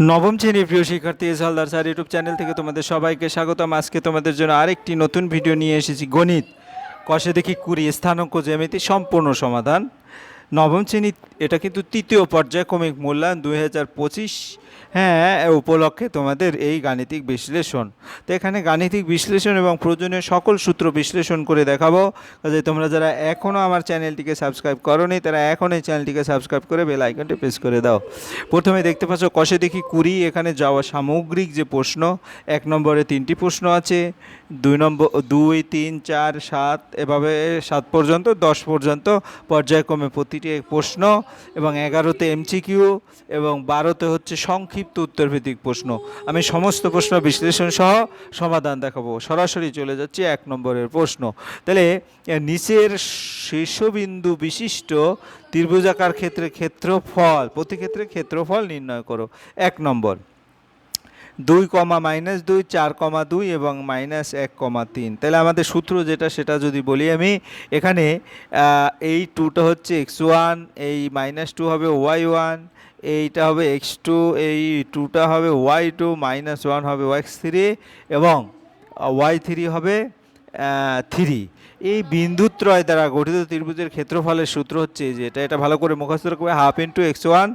নবম শ্রেণির প্রিয় শিক্ষার্থী S Haldar sir YouTube channel থেকে তোমাদের সবাইকে স্বাগতম। আজকে তোমাদের জন্য আরেকটি নতুন ভিডিও নিয়ে এসেছি। গণিত। কষে দেখি কুড়ি, স্থানাঙ্ক জ্যামিতি, সম্পূর্ণ সমাধান। নবম শ্রেণি, এটা কিন্তু তৃতীয় পর্যায়ক্রমিক মূল্যায়ন দুই হাজার পঁচিশ। হ্যাঁ উপলক্ষে তোমাদের এই গাণিতিক বিশ্লেষণ। তো এখানে গাণিতিক বিশ্লেষণ এবং প্রয়োজনীয় সকল সূত্র বিশ্লেষণ করে দেখাবো। কাজে তোমরা যারা এখনও আমার চ্যানেলটিকে সাবস্ক্রাইব করোনি, তারা এখন এই চ্যানেলটিকে সাবস্ক্রাইব করে বেল আইকনটি প্রেস করে দাও। প্রথমে দেখতে পাচ্ছ, কষে দেখি কুড়ি, এখানে যাওয়া সামগ্রিক যে প্রশ্ন, এক নম্বরে তিনটি প্রশ্ন আছে, দুই নম্বর, দুই, তিন, চার, সাত, এভাবে সাত পর্যন্ত, দশ পর্যন্ত পর্যায়ক্রমে প্রতিটি প্রশ্ন, এবং এগারোতে এমসিকিউ এবং বারোতে হচ্ছে সংক্ষিপ্ত উত্তরভিত্তিক প্রশ্ন। আমি সমস্ত প্রশ্ন বিশ্লেষণ সহ সমাধান দেখাবো। সরাসরি চলে যাচ্ছি এক নম্বরের প্রশ্ন। তাহলে নিচের শীর্ষবিন্দু বিশিষ্ট ত্রিভুজাকার ক্ষেত্রে ক্ষেত্রফল, প্রতি ক্ষেত্রে ক্ষেত্রফল নির্ণয় করো। এক নম্বর। দুই কমা মাইনাস দুই, চার কমা দুই এবং মাইনাস এক কমা তিন। তাহলে আমাদের সূত্র যেটা সেটা যদি বলি আমি, এখানে এই টুটা হচ্ছে এক্স ওয়ান এই মাইনাস টু হবে ওয়াই ওয়ান এইটা হবে এক্স টু এই টুটা হবে ওয়াই টু মাইনাস ওয়ান হবে ওয়াইক্স থ্রি এবং ওয়াই থ্রি হবে থ্রি এই বিন্দুত্রয় দ্বারা গঠিত ত্রিভুজের ক্ষেত্রফলের সূত্র হচ্ছে যে এটা এটা ভালো করে মুখস্থ রাখবে half into X one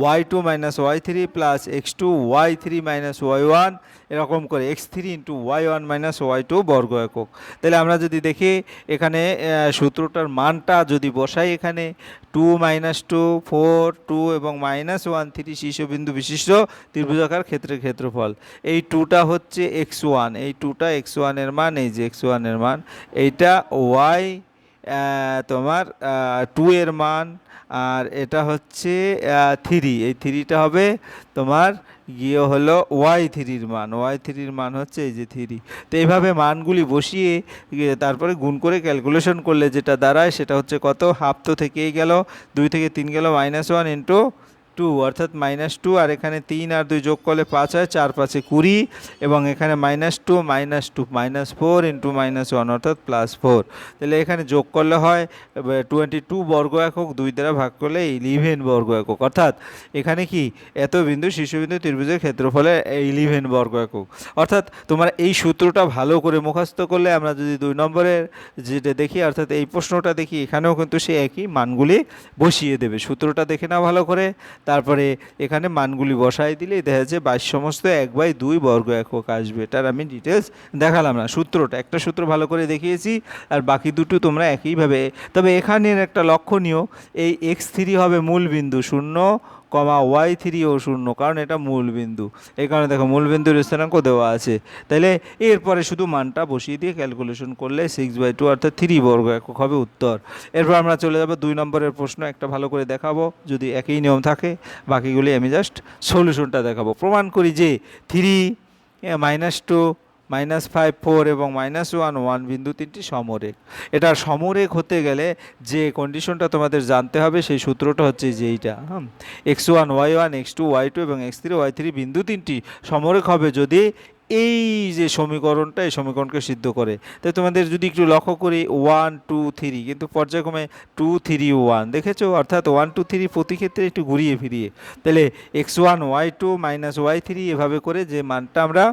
Y two minus Y three plus X two Y three minus Y one এরকম করে X three into Y one minus Y two বর্গ একক। তাহলে আমরা যদি দেখি এখানে সূত্রটার মানটা যদি বসাই এখানে two minus two four two এবং মাইনাস ওয়ান থ্রি শীর্ষবিন্দু বিশিষ্ট ত্রিভুজাকার ক্ষেত্রের ক্ষেত্রফল। এই টুটা হচ্ছে এক্স ওয়ান এই টুটা এক্স ওয়ানের মান, এই যে এক্স ওয়ানের মান, এইটা ওয়াই তোমার টু এর মান আর এটা হচ্ছে থ্রি। এই থ্রিটা হবে তোমার, গিয়ে হলো ওয়াই থ্রির মান। ওয়াই থ্রির মান হচ্ছে এই যে থ্রি। তো এইভাবে মানগুলি বসিয়ে তারপরে গুণ করে ক্যালকুলেশন করলে যেটা দাঁড়ায় সেটা হচ্ছে কত? হাফ তো থেকেই গেল, দুই থেকে তিন গেল মাইনাস ওয়ান ইন্টু টু, অর্থাৎ মাইনাস টু আর এখানে তিন আর দুই যোগ করলে পাঁচ হয়, চার পাঁচে কুড়ি, এবং এখানে minus two minus two minus four into minus one অর্থাৎ প্লাস ফোর তাহলে এখানে যোগ করলে হয় টোয়েন্টি টু বর্গ একক, দুই দ্বারা ভাগ করলে ইলেভেন বর্গ একক। অর্থাৎ এখানে কি, এত বিন্দু শীর্ষবিন্দু ত্রিভুজের ক্ষেত্রফলে ইলেভেন বর্গ একক। অর্থাৎ তোমার এই সূত্রটা ভালো করে মুখস্থ করলে আমরা যদি দুই নম্বরের যেটা দেখি, অর্থাৎ এই প্রশ্নটা দেখি, এখানেও কিন্তু সে একই মানগুলি বসিয়ে দেবে। সূত্রটা দেখে না ভালো করে। তারপরে এখানে মানগুলি বসাই দিলেই দেখা যাচ্ছে বাইশ সমস্ত এক বাই দুই বর্গ একক আসবে। এটার আমি ডিটেলস দেখালাম না। সূত্রটা, একটা সূত্র ভালো করে দেখিয়েছি, আর বাকি দুটো তোমরা একইভাবে, তবে এখানের একটা লক্ষণীয়, এই এক্স থ্রি হবে মূল বিন্দু শূন্য কমা ওয়াই থ্রিও শূন্য, কারণ এটা মূল বিন্দু। এই কারণে দেখো মূল বিন্দুর স্থানাঙ্ক দেওয়া আছে। তাহলে এরপরে শুধু মানটা বসিয়ে দিয়ে ক্যালকুলেশন করলে সিক্স বাই টু অর্থাৎ থ্রি বর্গ একক হবে উত্তর। এরপর আমরা চলে যাব দুই নম্বরের প্রশ্ন, একটা ভালো করে দেখাবো, যদি একই নিয়ম থাকে, বাকিগুলি আমি জাস্ট সলিউশনটা দেখাবো। প্রমাণ করি যে three minus two minus five four এবং মাইনাস ওয়ান ওয়ান বিন্দু তিনটি সমরেখ। এটা সমরেখ হতে গেলে যে কন্ডিশনটা তোমাদের জানতে হবে, সেই সূত্রটা হচ্ছে যে এইটা, হুম? X one, Y one, X two, Y two এবং এক্স থ্রি, ওয়াই থ্রি বিন্দু তিনটি সমরেখ হবে যদি এই যে সমীকরণটা, এই সমীকরণকে সিদ্ধ করে। তাই তোমাদের যদি একটু লক্ষ্য করি, ওয়ান, টু, থ্রি, কিন্তু পর্যায়ক্রমে টু, থ্রি, ওয়ান, দেখেছ? অর্থাৎ ওয়ান, টু, থ্রি প্রতি ক্ষেত্রে একটু ঘুরিয়ে ফিরিয়ে। তাহলে X one, Y two minus Y three এভাবে করে যে মানটা আমরা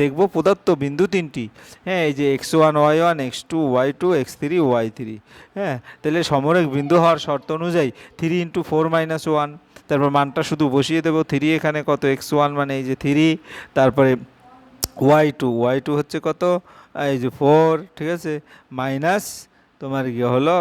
দেখব প্রদত্ত বিন্দু তিনটি। হ্যাঁ এই যে X one Y one X two Y two X three Y three হ্যাঁ তাহলে সমরেক বিন্দু হওয়ার শর্ত অনুযায়ী three into four minus one তারপর মানটা শুধু বসিয়ে দেবো থ্রি এখানে কত? এক্স ওয়ান মানে এই যে থ্রি তারপরে ওয়াই টু ওয়াই টু হচ্ছে কত? এই যে ফোর ঠিক আছে? মাইনাস তোমার গিয়ে হলো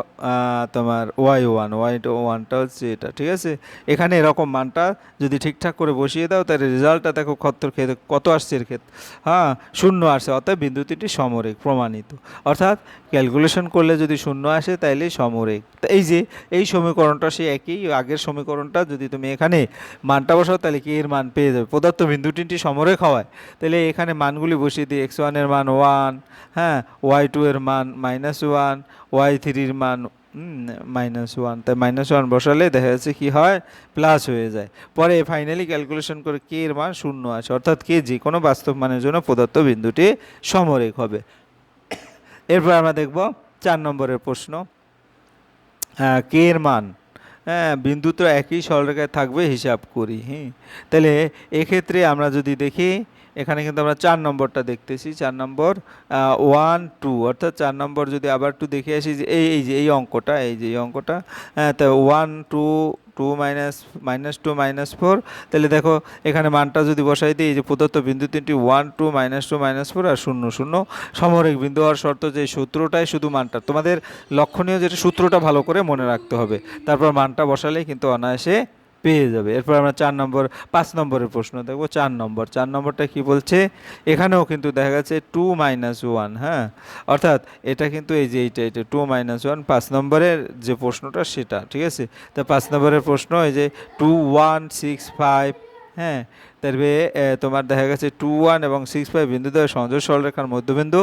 তোমার ওয়াই ওয়ান ওয়াই টু ওয়ানটা হচ্ছে এটা, ঠিক আছে? এখানে এরকম মানটা যদি ঠিকঠাক করে বসিয়ে দাও, তাহলে রেজাল্টটা দেখো কত ক্ষেত্রে কত আসছে এর ক্ষেত্রে। হ্যাঁ শূন্য আসছে, অর্থাৎ বিন্দু তিনটি সমরেখ, প্রমাণিত। অর্থাৎ ক্যালকুলেশন করলে যদি শূন্য আসে, তাইলে সমরেক এই যে, এই সমীকরণটা সে একই, আগের সমীকরণটা যদি তুমি এখানে মানটা বসাও তাহলে কি এর মান পেয়ে যাবে? পদার্থ বিন্দু তিনটি সমরেখ হওয়ায়। তাহলে এখানে মানগুলি বসিয়ে দিই এক্স ওয়ানের মান ওয়ান হ্যাঁ ওয়াই টু এর মান মাইনাস ওয়ান ওয়াই থ্রির মান মাইনাস ওয়ান তাই মাইনাস ওয়ান বসালে দেখা যাচ্ছে কি হয়? প্লাস হয়ে যায়। পরে ফাইনালি ক্যালকুলেশন করে কে এর মান শূন্য আসে অর্থাৎ কে যে কোনো বাস্তব মানের জন্য পদার্থ বিন্দুটি সমরেখ হবে। এরপর আমরা দেখব চার নম্বরের প্রশ্ন। কে এর মান হ্যাঁ বিন্দু তো একই সরলরেখায় থাকবে, হিসাব করি হ্যাঁ তাহলে এক্ষেত্রে আমরা যদি দেখি এখানে কিন্তু আমরা চার নম্বরটা দেখতেছি, চার নম্বর ওয়ান টু অর্থাৎ চার নম্বর যদি আবার টু দেখে আসি যে এই এই যে, এই অঙ্কটা, এই যে, এই অঙ্কটা তো one two two minus minus two minus four তাহলে দেখো এখানে মানটা যদি বসাই দিই, এই যে প্রদত্ত বিন্দু তিনটি one two minus two minus four আর শূন্য শূন্য, সমরেখ বিন্দু হওয়ার শর্ত যে সূত্রটাই শুধু মানটা। তোমাদের লক্ষণীয় যেটা সূত্রটা ভালো করে মনে রাখতে হবে। তারপর মানটা বসালেই কিন্তু অনায়াসে পেয়ে যাবে। এরপর আমরা চার নম্বর, পাঁচ নম্বরের প্রশ্ন দেখব। চার নম্বর, চার নম্বরটা কি বলছে? এখানেও কিন্তু দেখা গেছে টু মাইনাস ওয়ান হ্যাঁ? অর্থাৎ এটা কিন্তু এই যে এইটা এটা টু মাইনাস ওয়ান পাঁচ নম্বরের যে প্রশ্নটা সেটা, ঠিক আছে? তা পাঁচ নম্বরের প্রশ্ন এই যে টু ওয়ান সিক্স ফাইভ হ্যাঁ তারপরে তোমার দেখা গেছে টু ওয়ান এবং সিক্স ফাইভ বিন্দু দ্বয় সংযোগ সরলরেখার মধ্যবিন্দু।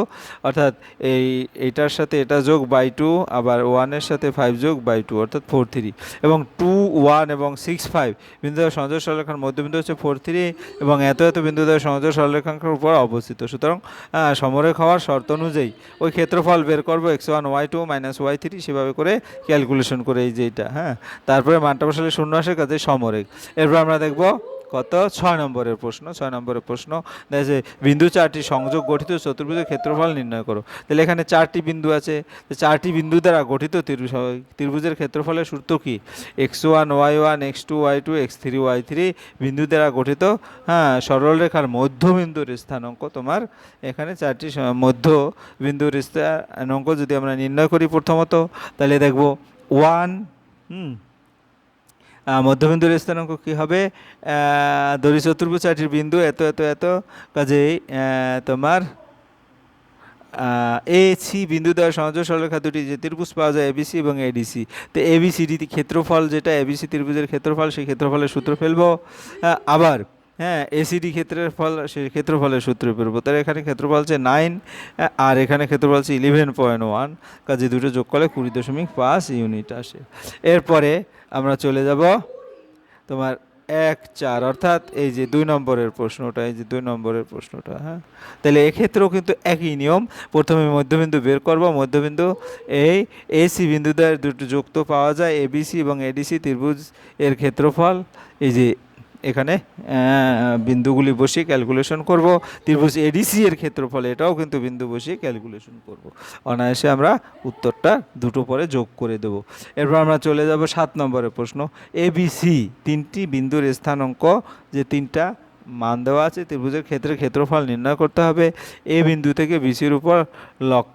অর্থাৎ এই এইটার সাথে এটা যোগ বাই টু আবার ওয়ানের সাথে ফাইভ যোগ বাই টু অর্থাৎ ফোর থ্রি এবং টু ওয়ান এবং সিক্স ফাইভ বিন্দু দ্বয় সংযোগ সরলরেখার মধ্যবিন্দু হচ্ছে ফোর থ্রি এবং এত এত বিন্দু দ্বয় সংযোগ সরলরেখাঙ্কের উপর অবস্থিত। সুতরাং সমরেখ হওয়ার শর্ত অনুযায়ী ওই ক্ষেত্রফল বের করব x one y two minus y three সেভাবে করে ক্যালকুলেশন করে এই যে এটা হ্যাঁ। তারপরে মানটা বসালে শূন্য আসে কাজে সমরেখ। এরপর আমরা দেখব কত? ছয় নম্বরের প্রশ্ন, ছয় নম্বরের প্রশ্ন। দেখা বিন্দু চারটি সংযোগ গঠিত চতুর্ভুজের ক্ষেত্রফল নির্ণয় করো। তাহলে এখানে চারটি বিন্দু আছে। চারটি বিন্দু দ্বারা গঠিত ত্রিভুজ, ত্রিভুজের ক্ষেত্রফলের সূত্র কি? X one y one x two y two x three y three বিন্দু দ্বারা গঠিত হ্যাঁ সরলরেখার মধ্যবিন্দুর স্থানাঙ্ক তোমার এখানে চারটি মধ্য বিন্দুর স্থানাঙ্ক যদি আমরা নির্ণয় করি প্রথমত, তাহলে দেখব ওয়ান হুম মধ্যবিন্দুর স্থানাঙ্ক কী হবে? দড়ি চতুর্ভুজ চারটির বিন্দু, এত এত এত। কাজেই তোমার এ সি বিন্দু দ্বারা সংযোগ সরলরেখা দুটি যে ত্রিভুজ পাওয়া যায় এবিসি এবং এডিসি তো এবিসিডি ক্ষেত্রফল যেটা এবিসি ত্রিভুজের ক্ষেত্রফল, সেই ক্ষেত্রফলের সূত্র ফেলব। আবার হ্যাঁ এসিডি ক্ষেত্রের ফল সেই ক্ষেত্রফলের সূত্রে ফেলব তাহলে এখানে ক্ষেত্রফল হচ্ছে নাইন আর এখানে ক্ষেত্রফল হচ্ছে ইলেভেন পয়েন্ট ওয়ান কাজে দুটো যোগ করলে কুড়ি দশমিক পাঁচ ইউনিট আসে। এরপরে আমরা চলে যাব তোমার এক, চার, অর্থাৎ এই যে দুই নম্বরের প্রশ্নটা, এই যে দুই নম্বরের প্রশ্নটা হ্যাঁ? তাহলে এক্ষেত্রেও কিন্তু একই নিয়ম। প্রথমে মধ্যবিন্দু বের করব, মধ্যবিন্দু এই এসি বিন্দু দ্বারা দুটো যুক্ত পাওয়া যায় এবিসি এবং এডিসি ত্রিভুজ এর ক্ষেত্রফল। এই যে এখানে বিন্দুগুলি বসিয়ে ক্যালকুলেশন করব। ত্রিভুজ এডিসি এর ক্ষেত্রফল, এটাও কিন্তু বিন্দু বসিয়ে ক্যালকুলেশন করব। অনায়াসে আমরা উত্তরটা দুটো পরে যোগ করে দেব। এরপর আমরা চলে যাব সাত নম্বরের প্রশ্ন। এবিসি তিনটি বিন্দুর স্থানাঙ্ক, যে তিনটা মান দেওয়া আছে, ত্রিভুজের ক্ষেত্রে ক্ষেত্রফল নির্ণয় করতে হবে। এ বিন্দু থেকে বিসির উপর লক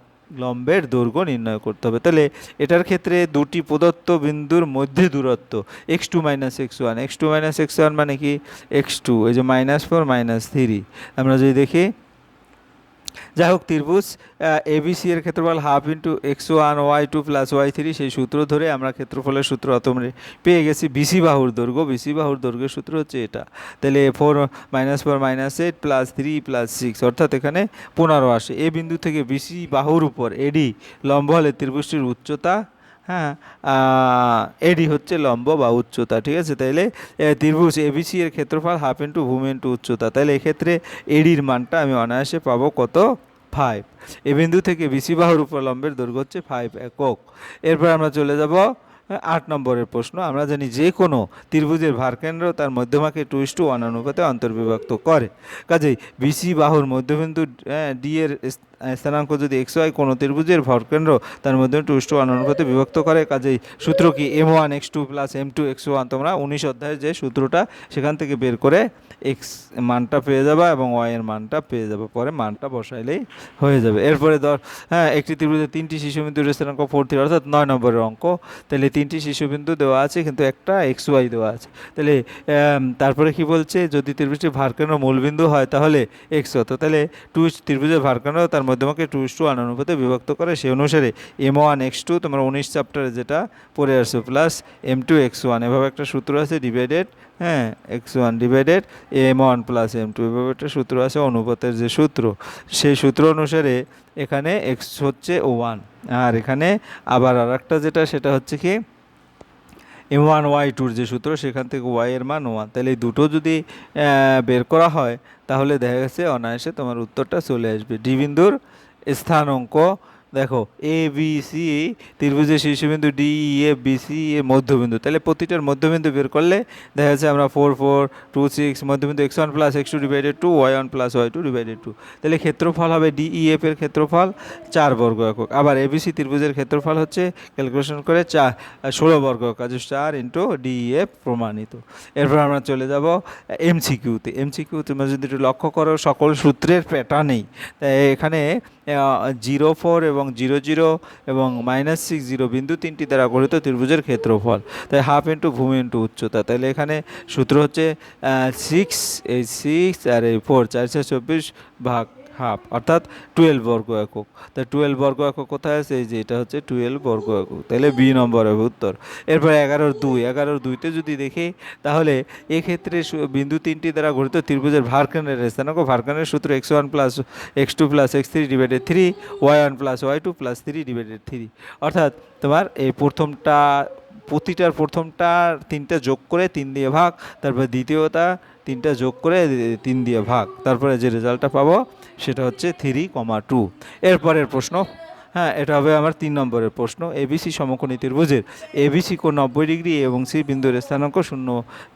লম্বের দৈর্ঘ্য নির্ণয় করতে হবে। তাহলে এটার ক্ষেত্রে দুটি প্রদত্ত বিন্দুর মধ্যে দূরত্ব x two minus x one x two minus x one মানে কি? এক্স টু এই যে মাইনাস ফোর মাইনাস থ্রি আমরা যদি দেখি যাই হোক, ত্রিভুজ এবিসি এর ক্ষেত্রফল half into x one y two plus y three সেই সূত্র ধরে আমরা ক্ষেত্রফলের সূত্র অতমরে পেয়ে গেছি বিসি বাহুর দৈর্ঘ্য। বিসি বাহুর দৈর্ঘ্যের সূত্র হচ্ছে এটা। তাহলে এ four minus four minus eight plus three plus six অর্থাৎ এখানে পনেরো আসে। এ বিন্দু থেকে বিসি বাহুর উপর এডি লম্ব হলে ত্রিভুজটির উচ্চতা হ্যাঁ এডি হচ্ছে লম্ব বা উচ্চতা, ঠিক আছে? তাইলে ত্রিভুজ এবিসি এর ক্ষেত্রফল হাফ ইন্টু ভূমি ইন্টু উচ্চতা। তাহলে এক্ষেত্রে এডির মানটা আমি অনায়াসে পাবো কত? ফাইভ এ বিন্দু থেকে বিসি বাহুর উপর লম্বের দৈর্ঘ্য হচ্ছে ফাইভ একক। এরপর আমরা চলে যাব আট নম্বরের প্রশ্ন। আমরা জানি যে কোনো ত্রিভুজের ভারকেন্দ্র তার মধ্যমাকে টু ইস টু ওয়ান অনুপাতে অন্তর্বিভক্ত করে। কাজেই বিসি বাহুর মধ্যবিন্দু ডি এর স্থানাঙ্ক যদি এক্স ওয়াই কোনো ত্রিভুজের ভরকেন্দ্র তার মধ্যে টু টু ওয়ান অনুপাতে বিভক্ত করে, কাজেই সূত্র কি m one x two plus m two x one তোমরা উনিশ অধ্যায়ের যে সূত্রটা সেখান থেকে বের করে এক্স মানটা পেয়ে যাবা এবং ওয়াই এর মানটা পেয়ে যাবে। পরে মানটা বসাইলেই হয়ে যাবে। এরপরে ধর হ্যাঁ একটি ত্রিভুজের তিনটি শিশুবিন্দুর স্থানাঙ্ক ফোর থ্রি অর্থাৎ নয় নম্বরের অঙ্ক। তাহলে তিনটি শিশুবিন্দু দেওয়া আছে, কিন্তু একটা এক্স ওয়াই দেওয়া আছে। তাহলে তারপরে কি বলছে? যদি ত্রিভুজটি ভারকেন্দ্র মূলবিন্দু হয়, তাহলে এক্স হতো তাহলে টু ত্রিভুজের ভারকেন্দ্র তার মধ্যমাকে টু ইস টু ওয়ান অনুপাতে বিভক্ত করে, সেই অনুসারে এম ওয়ান এক্স টু তোমার উনিশ চ্যাপ্টারে যেটা পড়ে আসছে plus m two x one এভাবে একটা সূত্র আছে ডিভাইডেড হ্যাঁ x one divided m one plus m two এভাবে একটা সূত্র আছে, অনুপাতের যে সূত্র, সেই সূত্র অনুসারে এখানে এক্স হচ্ছে ওয়ান আর এখানে আবার আর একটা যেটা, সেটা হচ্ছে কি এম ওয়ান ওয়াই টুর যে সূত্র, সেখান থেকে ওয়াই এর মান ওয়ান তাহলে এই দুটো যদি বের করা হয়, তাহলে দেখা গেছে অনায়াসে তোমার উত্তরটা চলে আসবে। ডি স্থান স্থানাঙ্ক দেখো এ বি সি ত্রিভুজের শীর্ষবিন্দু D E F B C এ মধ্যবিন্দু। তাহলে প্রতিটার মধ্যবিন্দু বের করলে দেখা যাচ্ছে আমরা ফোর ফোর টু সিক্স মধ্যবিন্দু x one plus x two divided two y one plus y two divided two তাহলে ক্ষেত্রফল হবে ডি ই এফ এর ক্ষেত্রফল চার বর্গ একক। আবার এবিসি ত্রিভুজের ক্ষেত্রফল হচ্ছে ক্যালকুলেশন করে চার ষোলো বর্গ কাজে চার ইন্টু ডি ই এফ প্রমাণিত। এরপর আমরা চলে যাব এমসিকিউতে এমসিকিউ তোমরা যদি একটু লক্ষ্য করো, সকল সূত্রের প্যাটার্নেই তাই এখানে জিরো ফোর এবং জিরো জিরো এবং মাইনাস সিক্স জিরো বিন্দু তিনটি দ্বারা গঠিত ত্রিভুজের ক্ষেত্রফল। তাই হাফ ইন্টু ভূমি ইন্টু উচ্চতা। তাহলে এখানে সূত্র হচ্ছে সিক্স এই সিক্স আর এই ফোর চারশো চব্বিশ ভাগ হাফ, অর্থাৎ টুয়েলভ বর্গ একক। তাই টুয়েলভ বর্গ একক কোথায় আছে? এই যে এটা হচ্ছে টুয়েলভ বর্গ একক। তাহলে বি নম্বর হবে উত্তর। এরপর এগারোর দুই, এগারোর দুইতে যদি দেখি, তাহলে এক্ষেত্রে বিন্দু তিনটি দ্বারা গঠিত ত্রিভুজের ভারকানের স্থানাঙ্ক ভারকানের সূত্র x one plus x two plus x three divided three y one plus y two plus three divided three অর্থাৎ তোমার এই প্রথমটা, প্রতিটার প্রথমটা তিনটা যোগ করে তিন দিয়ে ভাগ, তারপর দ্বিতীয়টা তিনটা যোগ করে তিন দিয়ে ভাগ। তারপরে যে রেজাল্টটা পাবো সেটা হচ্ছে থ্রি কমা টু। এরপরের প্রশ্ন হ্যাঁ এটা হবে আমার তিন নম্বরের প্রশ্ন। এবিসি সমকোণী ত্রিভুজের এবিসি কোণ নব্বই ডিগ্রি এবং সি বিন্দুর স্থানাঙ্ক শূন্য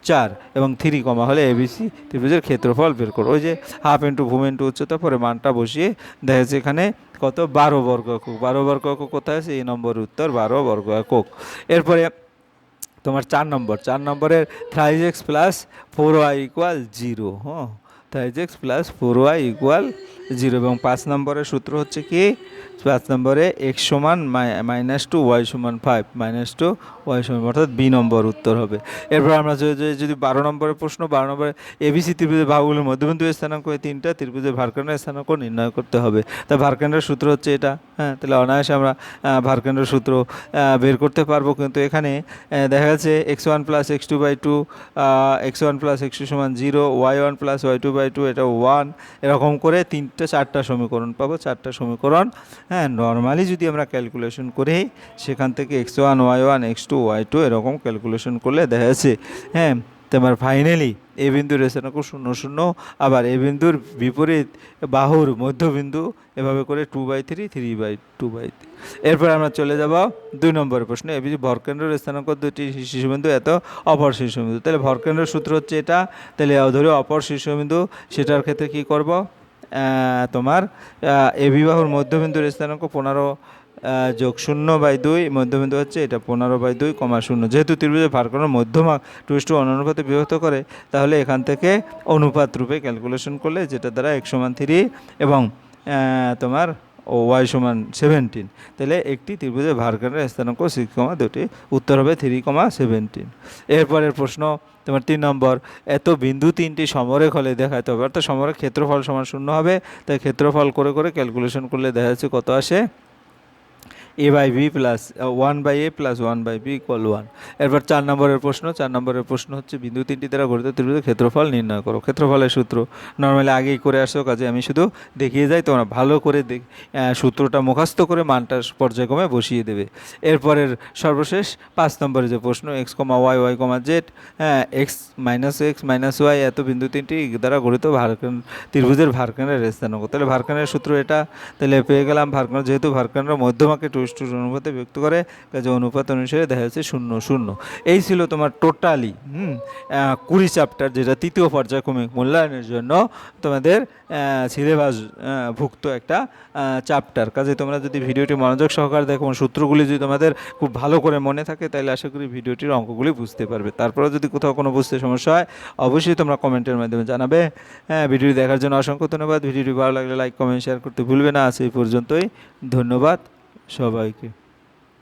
চার এবং থ্রি কমা হলে এবিসি ত্রিভুজের ক্ষেত্রফল বের করো। ওই যে হাফ ইন্টু ভূমি ইন্টু উচ্চতা পরে মানটা বসিয়ে দেখা যাচ্ছে এখানে কত? বারো বর্গ একক। বারো বর্গ একক কোথায় আছে? এই নম্বর উত্তর বারো বর্গ একক। এরপরে তোমার চার নম্বর। চার নম্বরের thrice x plus four y equal zero হ্যাঁ। Thrice x plus four y equal zero এবং পাঁচ নম্বরের সূত্র হচ্ছে কি? পাঁচ নম্বরে এক্স সমান মাইনাস টু ওয়াই সমান ফাইভ মাইনাস টু ওয়াই সমান অর্থাৎ বি নম্বর উত্তর হবে। এরপর আমরা যদি বারো নম্বরের প্রশ্ন বারো নম্বরে এবিসি ত্রিভুজের বাহুগুলোর মধ্যবিন্দু স্থানাঙ্ক এই তিনটা ত্রিভুজের ভারকান্ডের স্থানাঙ্ক নির্ণয় করতে হবে। তা ভারকান্ডের সূত্র হচ্ছে এটা। হ্যাঁ তাহলে অনায়াসে আমরা আহ, ভারকান্ডের সূত্র বের করতে পারব। কিন্তু এখানে দেখা যাচ্ছে x one plus x two by two x one plus x two সমান zero y one plus y two by two এটা ওয়ান। এরকম করে তিনটে চারটা সমীকরণ পাবো, চারটা সমীকরণ। হ্যাঁ নর্মালি যদি আমরা ক্যালকুলেশন করি, সেখান থেকে x one y one x two y two এরকম ক্যালকুলেশন করলে দেখা যাচ্ছে হ্যাঁ তোমার ফাইনালি এ বিন্দুর স্থানাঙ্ক শূন্য শূন্য, আবার এ বিন্দুর বিপরীত বাহুর মধ্যবিন্দু এভাবে করে two by three three by two by three এরপর আমরা চলে যাব দুই নম্বর প্রশ্ন। এ বিন্দু ভরকেন্দ্রের স্থানাঙ্ক দুটি শিশুবিন্দু এত অপর শিশুবিন্দু তাহলে ভরকেন্দ্রের সূত্র হচ্ছে এটা। তাহলে ধরে অপর শিশুবিন্দু সেটার ক্ষেত্রে কি করব? তোমার এ বিবাহর মধ্যবিন্দুর স্থানাঙ্ক পনেরো যোগ শূন্য বাই দুই, মধ্যবিন্দু হচ্ছে এটা পনেরো বাই দুই কমা শূন্য। যেহেতু ত্রিভুজের ভার করার মধ্যমা টু টু অনুপাতে বিভক্ত করে, তাহলে এখান থেকে অনুপাত রূপে ক্যালকুলেশন করলে যেটা দ্বারা এক সমান থ্রি এবং তোমার ও ওয়াই সমান সেভেন্টিন তাহলে একটি ত্রিভুজের ভারকারের স্থানাঙ্ক সিক্স কমা দুটি, উত্তর হবে থ্রি কমা সেভেন্টিন এরপরের প্রশ্ন, তোমার তিন নম্বর, এত বিন্দু তিনটি সমরেখ হলে দেখাতে হবে অর্থাৎ সমরেখ ক্ষেত্রফল সমান শূন্য হবে, তাই ক্ষেত্রফল করে করে ক্যালকুলেশন করলে দেখা যাচ্ছে কত আসে? A by b plus one by a plus one by b equal one এরপর চার নম্বরের প্রশ্ন, চার নম্বরের প্রশ্ন হচ্ছে বিন্দু তিনটি দ্বারা গঠিত ত্রিভুজের ক্ষেত্রফল নির্ণয় করো। ক্ষেত্রফলের সূত্র নর্মালি আগেই করে আসো, কাজে আমি শুধু দেখিয়ে যাই, তোমরা ভালো করে সূত্রটা মুখস্থ করে মানটা পর্যায়ক্রমে বসিয়ে দেবে। এরপরের সর্বশেষ পাঁচ নম্বরের যে প্রশ্ন x comma y y comma z হ্যাঁ x minus x minus y এত বিন্দু তিনটি দ্বারা গঠিত ভারকান, ত্রিভুজের ভারকানের স্থানাঙ্ক তাহলে ভারকানের সূত্র এটা। তাহলে পেয়ে গেলাম ভারকান, যেহেতু ভারকানের মধ্যমাকে টু টু অনুপাতে ব্যক্ত করে, কাজে অনুপাত অনুসারে দেখা যাচ্ছে শূন্য শূন্য। এই ছিল তোমার টোটালি, হুম কুড়ি চ্যাপ্টার যেটা তৃতীয় পর্যায়ক্রমিক মূল্যায়নের জন্য তোমাদের সিলেবাস ভুক্ত একটা চ্যাপ্টার কাজে তোমরা যদি ভিডিওটি মনোযোগ সহকারে দেখো সূত্রগুলি যদি তোমাদের খুব ভালো করে মনে থাকে তাহলে আশা করি ভিডিওটির অঙ্কগুলি বুঝতে পারবে। তারপরে যদি কোথাও কোনো বুঝতে সমস্যা হয়, অবশ্যই তোমরা কমেন্টের মাধ্যমে জানাবে। হ্যাঁ ভিডিওটি দেখার জন্য অসংখ্য ধন্যবাদ। ভিডিওটি ভালো লাগলে লাইক কমেন্ট শেয়ার করতে ভুলবে না। আজ এই পর্যন্তই। ধন্যবাদ। সবাইকে।